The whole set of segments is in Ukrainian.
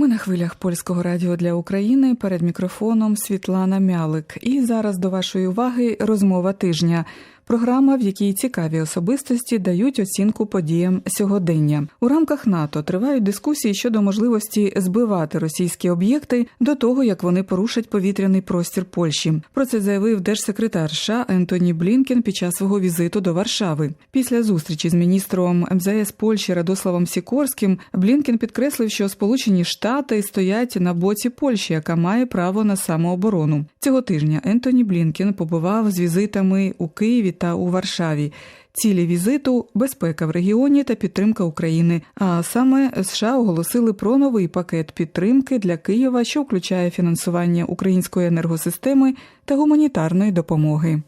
Ми на хвилях польського радіо для України перед мікрофоном Світлана Мялик. І зараз до вашої уваги розмова тижня. Програма, в якій цікаві особистості дають оцінку подіям сьогодення. У рамках НАТО тривають дискусії щодо можливості збивати російські об'єкти до того, як вони порушать повітряний простір Польщі. Про це заявив держсекретар США Ентоні Блінкен під час свого візиту до Варшави. Після зустрічі з міністром МЗС Польщі Радославом Сікорським Блінкен підкреслив, що Сполучені Штати стоять на боці Польщі, яка має право на самооборону. Цього тижня Ентоні Блінкен побував з візитами у Києві та у Варшаві. Цілі візиту безпека в регіоні та підтримка України. А саме США оголосили про новий пакет підтримки для Києва, що включає фінансування української енергосистеми та гуманітарної допомоги.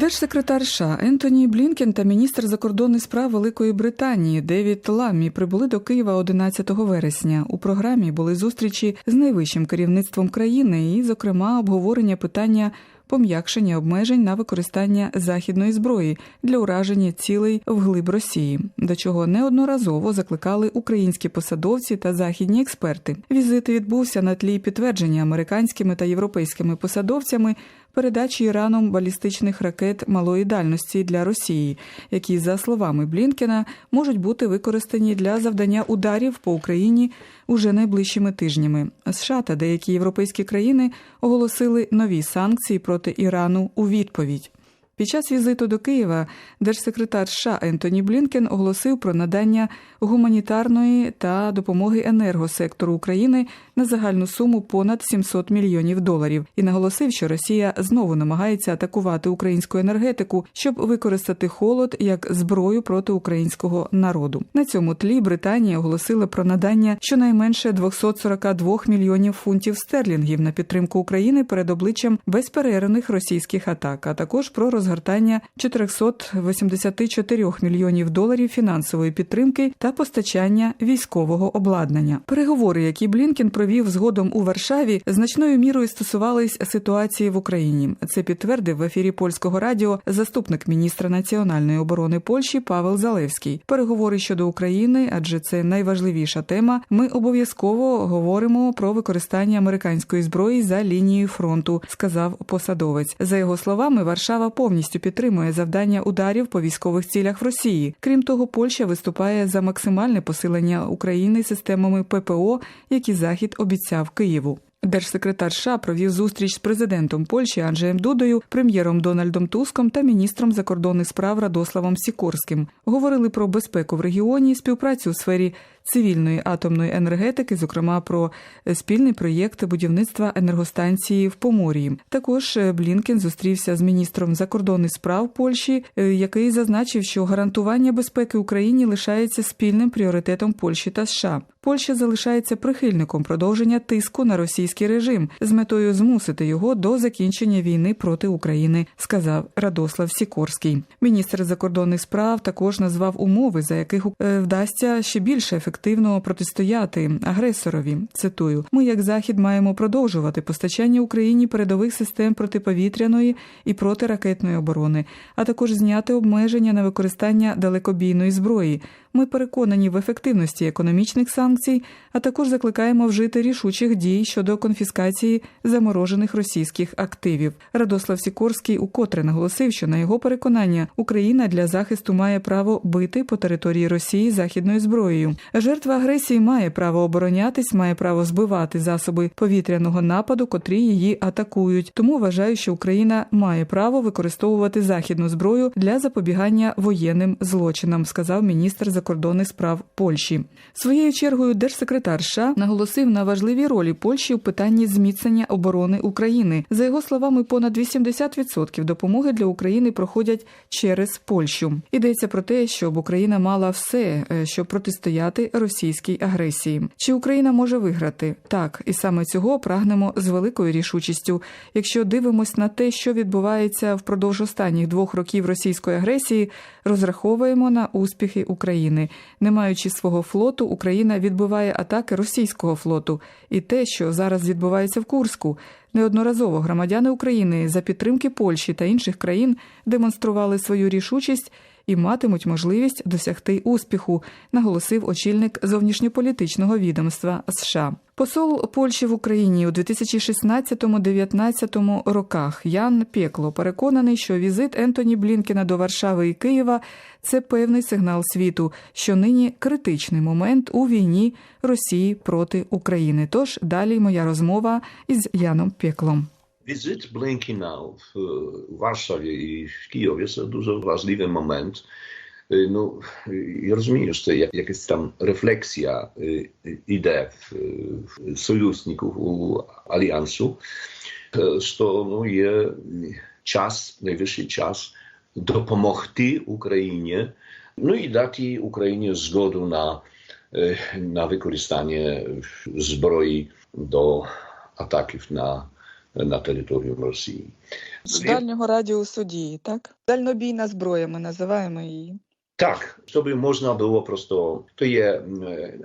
Держсекретар США Ентоні Блінкен та міністр закордонних справ Великої Британії Девід Ламмі прибули до Києва 11 вересня. У програмі були зустрічі з найвищим керівництвом країни і, зокрема, обговорення питання. Пом'якшення обмежень на використання західної зброї для ураження цілей вглиб Росії, до чого неодноразово закликали українські посадовці та західні експерти. Візит відбувся на тлі підтвердження американськими та європейськими посадовцями передачі Іраном балістичних ракет малої дальності для Росії, які, за словами Блінкена, можуть бути використані для завдання ударів по Україні уже найближчими тижнями. США та деякі європейські країни оголосили нові санкції проти Ірану у відповідь. Під час візиту до Києва держсекретар США Ентоні Блінкен оголосив про надання гуманітарної та допомоги енергосектору України на загальну суму понад 700 мільйонів доларів і наголосив, що Росія знову намагається атакувати українську енергетику, щоб використати холод як зброю проти українського народу. На цьому тлі Британія оголосила про надання щонайменше 242 мільйонів фунтів стерлінгів на підтримку України перед обличчям безперервних російських атак, а також про розгортання розгортання 484 мільйонів доларів фінансової підтримки та постачання військового обладнання. Переговори, які Блінкен провів згодом у Варшаві, значною мірою стосувались ситуації в Україні. Це підтвердив в ефірі польського радіо заступник міністра національної оборони Польщі Павел Залевський. Переговори щодо України, адже це найважливіша тема. Ми обов'язково говоримо про використання американської зброї за лінією фронту, сказав посадовець. За його словами, Варшава повністю підтримує завдання ударів по військових цілях в Росії. Крім того, Польща виступає за максимальне посилення України системами ППО, які Захід обіцяв Києву. Держсекретар США провів зустріч з президентом Польщі Анджеєм Дудою, прем'єром Дональдом Туском та міністром закордонних справ Радославом Сікорським. Говорили про безпеку в регіоні, співпрацю у сфері цивільної атомної енергетики, зокрема про спільний проєкт будівництва енергостанції в Поморії. Також Блінкен зустрівся з міністром закордонних справ Польщі, який зазначив, що гарантування безпеки Україні лишається спільним пріоритетом Польщі та США. Польща залишається прихильником продовження тиску на російський режим з метою змусити його до закінчення війни проти України, сказав Радослав Сікорський. Міністр закордонних справ також назвав умови, за яких вдасться ще більше ефективно протистояти агресорові. Цитую: ми, як захід, маємо продовжувати постачання Україні передових систем протиповітряної і протиракетної оборони, а також зняти обмеження на використання далекобійної зброї. Ми переконані в ефективності економічних санкцій, а також закликаємо вжити рішучих дій щодо конфіскації заморожених російських активів. Радослав Сікорський укотре наголосив, що на його переконання Україна для захисту має право бити по території Росії західною зброєю. Жертва агресії має право оборонятись, має право збивати засоби повітряного нападу, котрі її атакують. Тому вважаю, що Україна має право використовувати західну зброю для запобігання воєнним злочинам, сказав міністр закордонних справ Польщі. Своєю чергою держсекретар США наголосив на важливій ролі Польщі у питанні зміцнення оборони України. За його словами, понад 80% допомоги для України проходять через Польщу. Йдеться про те, щоб Україна мала все, щоб протистояти російській агресії. Чи Україна може виграти? Так, і саме цього прагнемо з великою рішучістю. Якщо дивимось на те, що відбувається впродовж останніх двох років російської агресії, розраховуємо на успіхи України. Не маючи свого флоту, Україна відбиває атаки російського флоту, і те, що зараз відбувається в Курську. Неодноразово громадяни України за підтримки Польщі та інших країн демонстрували свою рішучість і матимуть можливість досягти успіху, наголосив очільник зовнішньополітичного відомства США. Посол Польщі в Україні у 2016-19 роках Ян Пекло переконаний, що візит Ентоні Блінкена до Варшави і Києва це певний сигнал світу, що нині критичний момент у війні Росії проти України. Тож далі моя розмова із Яном Пеклом. Wizyt Blinkina w Warszawie i w Kijowie to дуже важливий момент. Е, Ну, я розумію, що як- якась там рефлексія е, іде в, союзників Альянсу, е, що ну, є час, найвищий час допомогти Україні, ну і дати Україні згоду на, е, використання зброї до атаків на, територію Росії. З дальнього радіусу дії, так? Дальнобійна зброя, ми називаємо її. Так, щоб можна було просто. То є е,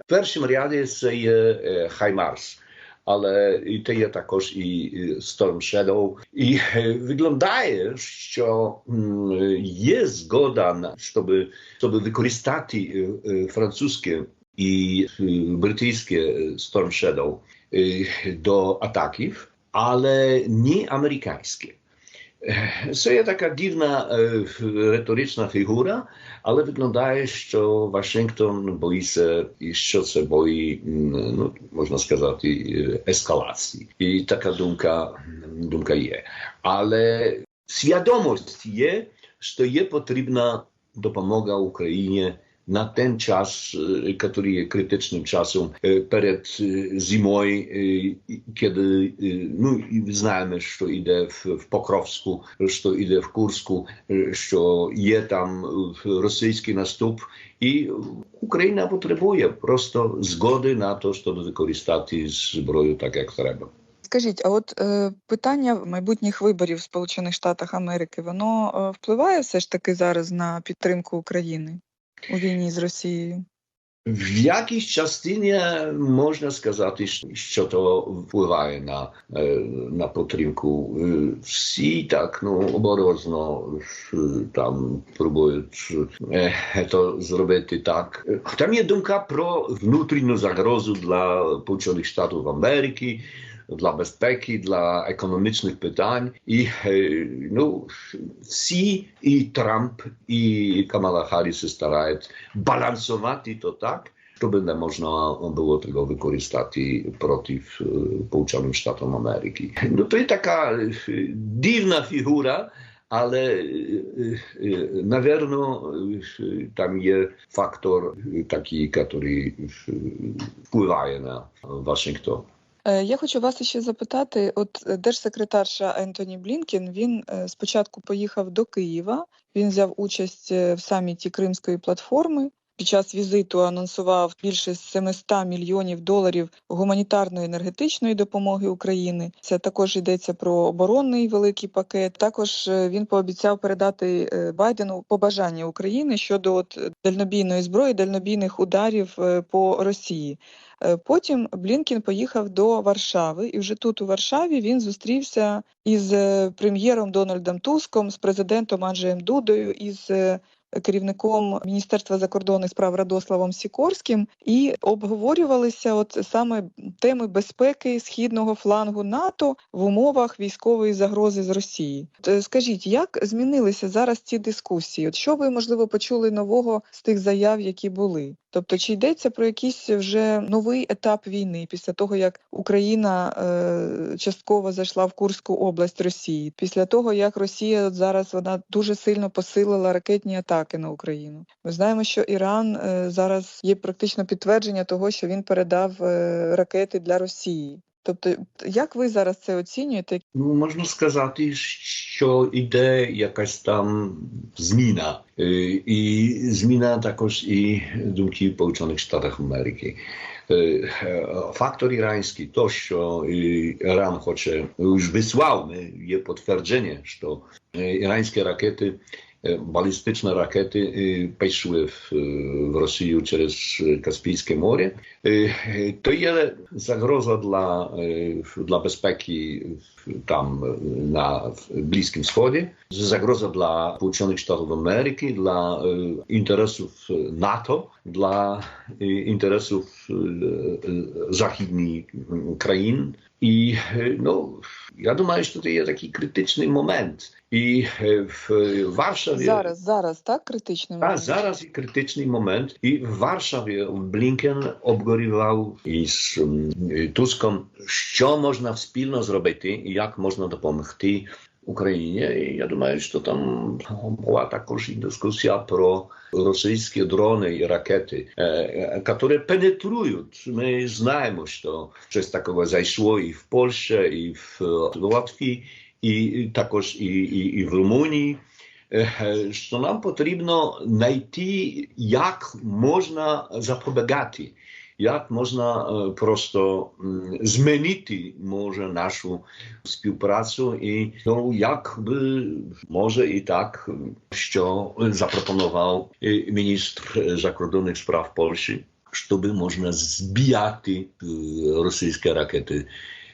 в першому ряді це є е, Хаймарс, але і це є також і е, Storm Shadow. І е, виглядає, що м, є згода на щоб, щоб використати е, е, французьке і е, британське е, Storm Shadow е, до атаків, але не американське. Е, Це є така дивна е, риторична фігура, але виглядає, що Вашингтон боїться, і що це бої, м, ну, можна сказати, е, ескалації. І така думка, думка є. Але свідомість є, що є потрібна допомога Україні на e, e, e, zimą, e, i- kiedy e, no, i znamy, że idę w, w Pokrowsku, że idę w Kursku, e, że jest tam e, rosyjski nastup i Ukraina potrzebuje prosto zgody na to, żeby wykorzystać zbroję tak jak trzeba. Скажіть, а от е, питання майбутніх виборів в Сполучених Штатах Америки, воно е, впливає все ж таки зараз на підтримку України у війні з Росією? W jakiejś частині можна сказати, що то впливає на, е, на підтримку. Е, Всі так ну, обережно е, там пробують е, це зробити так. Е, Там є думка про внутрішню загрозу для Сполучених Штатів Америки, dla bezpieki, dla ekonomicznych pytań i e, no, всі і Трамп, і Камала Харріс старають балансувати то так, щоб не можна було того використати проти е, Сполучених Штатів Америки. Ну, то є така е, дивна фігура, але, е, е, напевно, е, там є фактор е, такий, е, Я хочу вас ще запитати: от е, держсекретарша Ентоні Блінкін він е, спочатку поїхав до Києва. Він взяв участь в саміті Кримської платформи. Під час візиту анонсував більше 700 мільйонів доларів гуманітарної енергетичної допомоги України. Це також йдеться про оборонний великий пакет. Також е, він пообіцяв передати е, Байдену побажання України щодо от дальнобійної зброї, дальнобійних ударів е, по Росії. Потім Блінкін поїхав до Варшави, і вже тут, у Варшаві, він зустрівся із прем'єром Дональдом Туском, з президентом Анджеєм Дудою, із керівником Міністерства закордонних справ Радославом Сікорським, і обговорювалися от саме теми безпеки східного флангу НАТО в умовах військової загрози з Росії. Е, Скажіть, як змінилися зараз ці дискусії? От що ви можливо почули нового з тих заяв, які були? Тобто, чи йдеться про якийсь вже новий етап війни після того, як Україна е, частково зайшла в Курську область Росії, після того як Росія от зараз вона дуже сильно посилила ракетні атаки на Україну? Ми знаємо, що Іран е, зараз є практично підтвердження того, що він передав е, ракети для Росії. Тобто, як ви зараз це оцінюєте? Ну, можна сказати, що йде якась там зміна. Е, І зміна також і думки в Сполучених Штатах Америки. Е, е, Фактор іранський, то, що е, Іран хоче, już wysłał, є підтвердження, що е, іранські ракети e, balistyczne rakiety E, balistyczne rakety y, peszły w, y, w Rosji przez Kaspijskie Morze. Y, to jest zagroza dla, dla bezpieki zagroza dla, e, dla bezpieki w- tam e, na w Bliskim Wschodzie, zagroza dla Zjednoczonych Stanów Ameryki, dla e, interesów NATO, dla e, interesów e, e, zachodnich e, krain. I e, no, ja думаю, що це є такий критичний момент. І е, в Варшаві Зараз, зараз, так, критичний та, момент? зараз є критичний момент. І в Варшаві Блінкен обговорював із м, Туском, що можна спільно зробити і як можна допомогти Україні. І я думаю, що там була також і дискусія про російські дрони і ракети, е, е, які пенетрують. Ми знаємо, що щось такого зайшло і в Польщі, і в е, Латвії, і також і, і, і в Румунії. Е, що нам потрібно знайти, як можна запобігати, як можна е, просто змінити може нашу співпрацю, і ну, як би може і так, що запропонував е, міністр закордонних справ Польщі, щоб можна збивати е, російські ракети.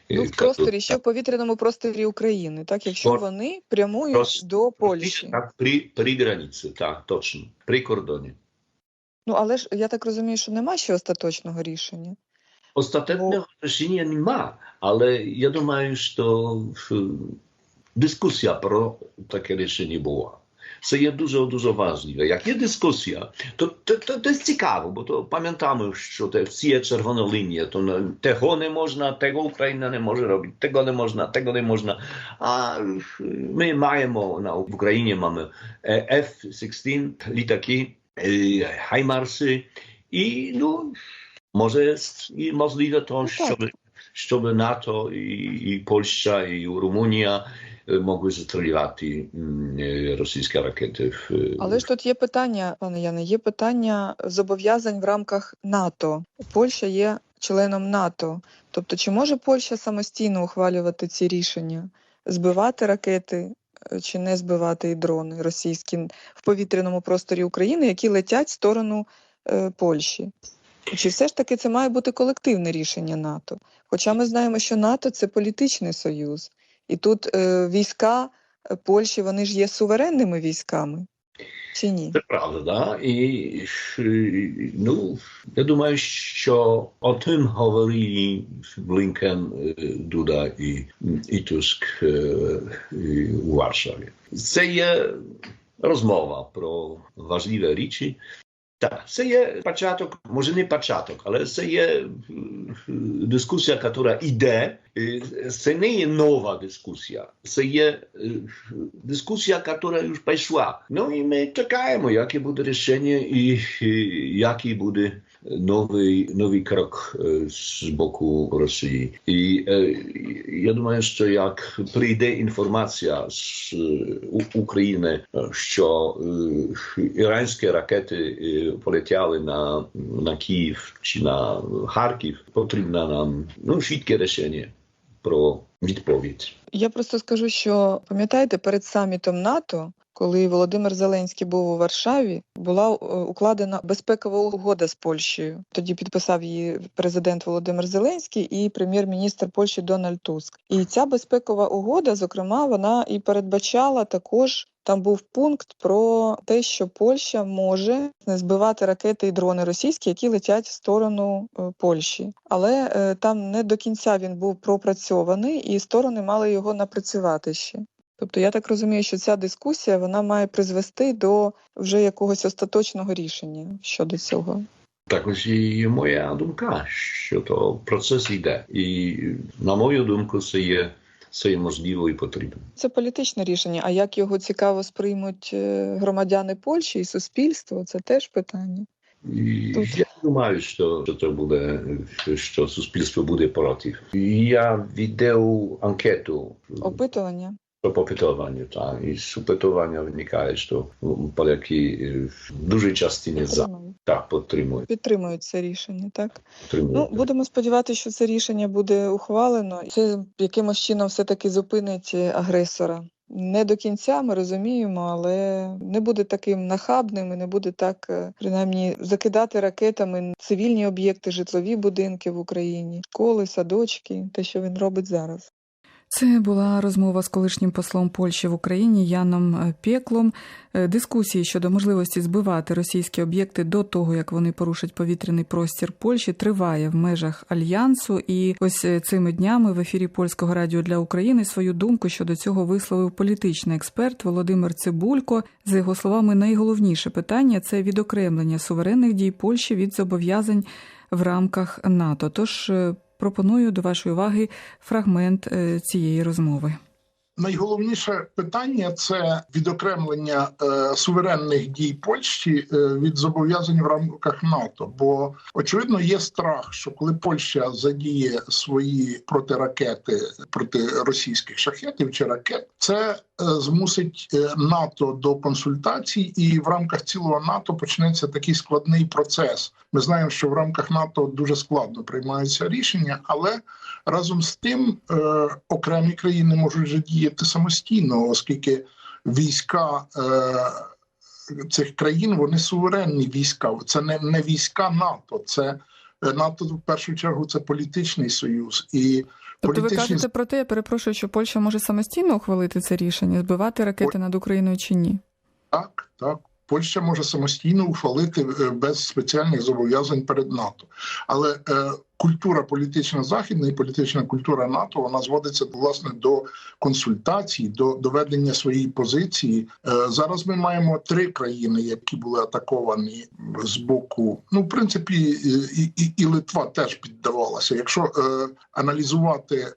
Ну, в просторі, що в повітряному просторі України, так, якщо вони прямують Просто- до Польщі. Так, при, при границі, так, точно, при кордоні. Ну, але ж я так розумію, що нема ще остаточного рішення. Ostatecznego rішення нема, але я думаю, що е, дискусія про таке рішення була. Це є дуже дуже важливо. Як є дискусія, то, то, то, то цікаво, бо то пам'ятаємо, що це всі є червона лінія, то не- того не можна, того Україна не може робити, того не можна, того не можна. А е, ми маємо на в Україні маємо е, F-16 літаки, е, Хаймарси, і ну, може jest i możliwe to, No tak. żeby, żeby NATO i, i Polska i Rumunia e, mogły застрілювати е, російські ракети. Але ж тут є питання, пане Яне, є питання зобов'язань в рамках НАТО. Польща є членом НАТО. Тобто, чи може Польща самостійно ухвалювати ці рішення, збивати ракети чи не збивати дрони російські в повітряному просторі України, які летять в сторону е, Польщі? Чи все ж таки це має бути колективне рішення НАТО? Хоча ми знаємо, що НАТО це політичний союз, і тут е, війська е, Польщі вони ж є суверенними військами. Чи ні? Це правда. І е, ну, я думаю, що о тим говорили Блінкен, е, Дуда і, і Туск е, і у Варшаві. Це є розмова про важливі речі. Так, це є початок, може не початок, але це є е, дискусія, яка йде. Е, Це не є нова дискусія, це є е, дискусія, яка już пішла. Ну і ми чекаємо, яке буде рішення і, і який новий, новий крок е, з боку Росії. І е, я думаю, що як прийде інформація з е, України, що іранські ракети полетіли на, на Київ чи на Харків, потрібно нам ну, швидке рішення про відповідь. Я просто скажу, що пам'ятаєте, перед самітом НАТО, коли Володимир Зеленський був у Варшаві, була е, укладена безпекова угода з Польщею. Тоді підписав її президент Володимир Зеленський і прем'єр-міністр Польщі Дональд Туск. І ця безпекова угода, зокрема, вона і передбачала також. Там був пункт про те, що Польща може збивати ракети і дрони російські, які летять в сторону е, Польщі. Але е, там не до кінця він був пропрацьований, і сторони мали його напрацювати ще. Тобто я так розумію, що ця дискусія вона має призвести до вже якогось остаточного рішення щодо цього. Також і моя думка, що то процес йде. І на мою думку, це є, це є можливо і потрібно. Це політичне рішення. А як його цікаво сприймуть е, громадяни Польщі і суспільство, це теж питання. І Тут. я думаю, що, що це буде, що суспільство буде проти. Я віддав анкету Опитування. Про попитування, та, і з опитування виникає, що поляки в дуже частині за так підтримують. Підтримують це рішення, так? підтримують. Ну, будемо сподіватися, що це рішення буде ухвалено. і Це якимось чином все-таки зупинить агресора Не до кінця ми розуміємо, але не буде таким нахабним і не буде так, принаймні, закидати ракетами цивільні об'єкти, житлові будинки в Україні, школи, садочки, те, що він робить зараз. Це була розмова з колишнім послом Польщі в Україні Яном е, Пєклом. Е, Дискусії щодо можливості збивати російські об'єкти до того, як вони порушать повітряний простір Польщі, триває в межах альянсу. І ось е, цими днями в ефірі польського радіо для України свою думку щодо цього висловив політичний експерт Володимир Цибулько. За його словами, найголовніше питання це відокремлення суверенних дій Польщі від зобов'язань в рамках НАТО. Тож пропоную до вашої уваги фрагмент е, цієї розмови. Найголовніше питання це відокремлення е, суверенних дій Польщі е, від зобов'язань в рамках НАТО. Бо очевидно є страх, що коли Польща задіє свої протиракети проти російських шахетів чи ракет, це змусить е, НАТО до консультацій, і в рамках цілого НАТО почнеться такий складний процес. Ми знаємо, що в рамках НАТО дуже складно приймаються рішення, але разом з тим е, окремі країни можуть вже діяти самостійно, оскільки війська. Е, Цих країн вони суверенні війська. Це не, не війська НАТО, це е, НАТО в першу чергу це політичний союз і Тобто ви кажете про те, я перепрошую, що Польща може самостійно ухвалити це рішення, збивати ракети над Україною чи ні? Так, так. Польща може самостійно ухвалити е, без спеціальних зобов'язань перед НАТО. Але е, культура політична західна і політична культура НАТО вона зводиться власне до консультацій, до доведення своєї позиції. Е, зараз ми маємо три країни, які були атаковані з боку. Ну, в принципі, і, і, і Литва теж піддавалася. Якщо е, аналізувати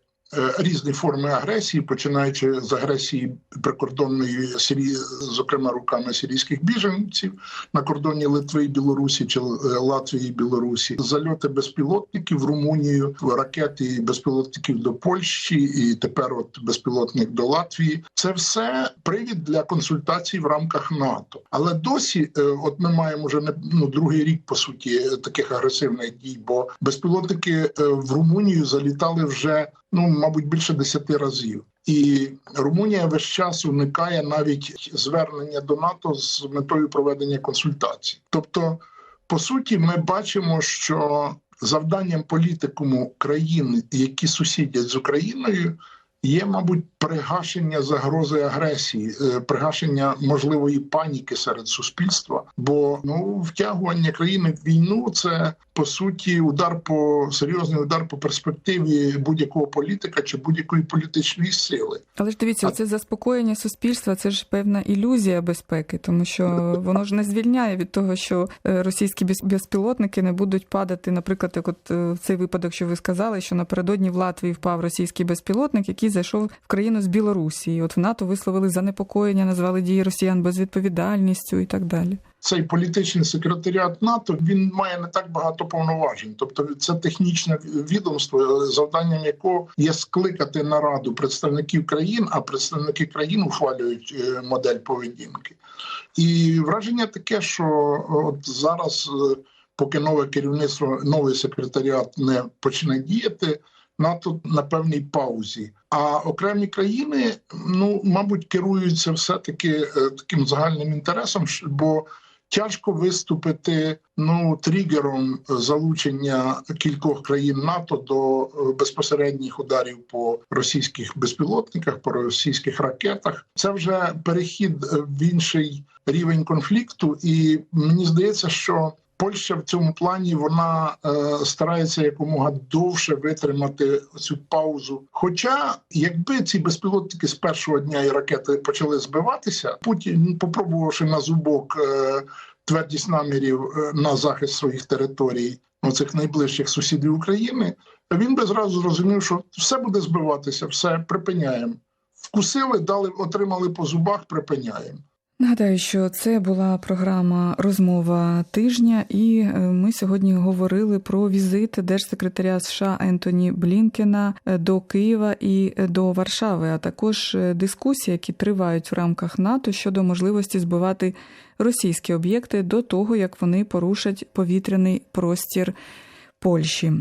різні форми агресії, починаючи з агресії прикордонної Сирії, зокрема руками сирійських біженців на кордоні Литви і Білорусі чи е, Латвії і Білорусі, зальоти безпілотників в Румунію, ракети безпілотників до Польщі, і тепер от безпілотник до Латвії. Це все привід для консультацій в рамках НАТО. Але досі, е, от ми маємо вже не ну другий рік по суті е, таких агресивних дій, бо безпілотники е, в Румунію залітали вже ну мабуть більше десяти разів. І Румунія весь час уникає навіть звернення до НАТО з метою проведення консультацій. Тобто, по суті, ми бачимо, що завданням політикуму країн, які сусідять з Україною, є, мабуть, пригашення загрози агресії, е, пригашення можливої паніки серед суспільства. Бо ну втягування країни в війну це по суті удар по серйозний удар по перспективі будь-якого політика чи будь-якої політичної сили. Але ж дивіться, А- це заспокоєння суспільства, це ж певна ілюзія безпеки, тому що воно ж не звільняє від того, що е, російські без- безпілотники не будуть падати. Наприклад, як от е, в цей випадок, що ви сказали, що напередодні в Латвії впав російський безпілотник, який зайшов в країну з Білорусі. От в НАТО висловили занепокоєння, назвали дії росіян безвідповідальністю і так далі. цей політичний секретаріат НАТО він має не так багато повноважень. Тобто, це технічне відомство, завданням якого є скликати нараду представників країн, а представники країн ухвалюють е, модель поведінки. І враження таке, що от зараз, е, поки нове керівництво, новий секретаріат не почне діяти. НАТО на певній паузі, а окремі країни, ну мабуть, керуються все таки е, таким загальним інтересом, бо тяжко виступити ну тригером залучення кількох країн НАТО до е, безпосередніх ударів по російських безпілотниках, по російських ракетах. Це вже перехід е, в інший рівень конфлікту, і мені здається, що. Польща в цьому плані вона е, старається якомога довше витримати цю паузу. Хоча, якби ці безпілотники з першого дня і ракети почали збиватися, Путін, попробувавши на зубок е, твердість намірів е, на захист своїх територій, оцих найближчих сусідів України, він би зразу зрозумів, що все буде збиватися, все припиняємо. Вкусили, дали, отримали по зубах, припиняємо. Нагадаю, що це була програма Розмова тижня, і е, ми сьогодні говорили про візит держсекретаря США Ентоні Блінкена е, до Києва і е, до Варшави, а також дискусії, які тривають в рамках НАТО щодо можливості збивати російські об'єкти до того, як вони порушать повітряний простір Польщі.